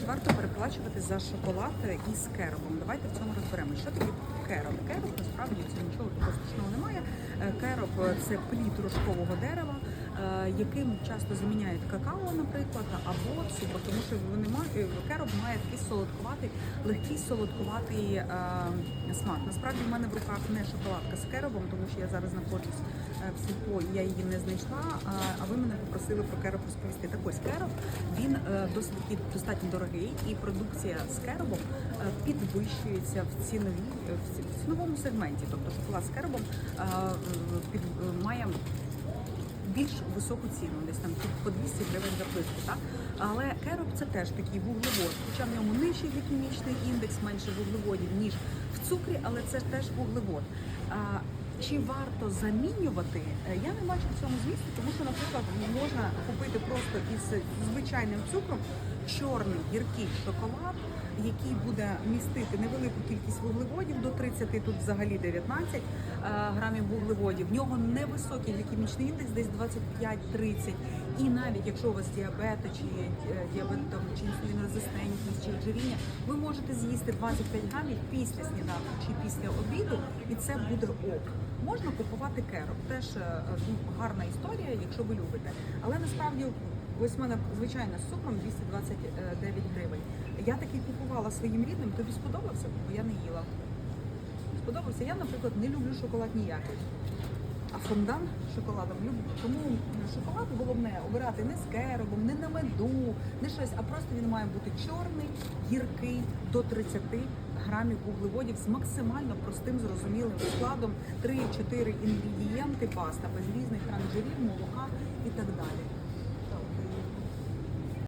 чи варто переплачувати за шоколад із керобом? Давайте в цьому розберемо. Що таке кероб? Кероб насправді це нічого такого страшного немає. Е, Кероб е, це плід рожкового дерева, яким часто заміняють какао, наприклад, або цукор, тому що вони мають кероб має такий солодкуватий, легкий солодкуватий е, смак. Насправді в мене в руках не шоколадка з керобом, тому що я зараз знаходжусь е, в сільпо, я її не знайшла. А, ви мене попросили про кероб розповісти. Так ось кероб він е, досить достатньо дорогий, і продукція з керобом е, підвищується в ціновій е, в ціновому сегменті. Тобто шоколад з керобом е, під, е, має більш високу ціну, десь там по 200 гривень за плитку, так? Але кероб це теж такий вуглевод, хоча в ньому нижчий глікемічний індекс, менше вуглеводів, ніж в цукрі, але це теж вуглевод. Чи варто замінювати? Е, Я не бачу в цьому змісту, тому що, наприклад, можна купити просто із звичайним цукром чорний гіркий шоколад, який буде містити невелику кількість вуглеводів до 30, тут взагалі 19 е, грамів вуглеводів. В нього невисокий глікемічний індекс, десь 25-30. І навіть якщо у вас діабет, чи е, діабет чи інсулінорезистентність, чи ожиріння, ви можете з'їсти 25 грамів після сніданку чи після обіду, і це буде ок. Можна купувати кероб. Теж е, ну, гарна історія, якщо ви любите. Але насправді ось в мене звичайно з цукром 229 гривень. Я такий купувала своїм рідним, тобі сподобався, бо я не їла. Сподобався. Я, наприклад, не люблю шоколад ніякий. А фондан шоколадом люблю. Тому шоколад головне обирати не з керобом, не на меду, не щось, а просто він має бути чорний, гіркий до 30 грамів вуглеводів з максимально простим, зрозумілим складом 3-4 інгредієнти, паста без різних ранжирів, молока і так далі.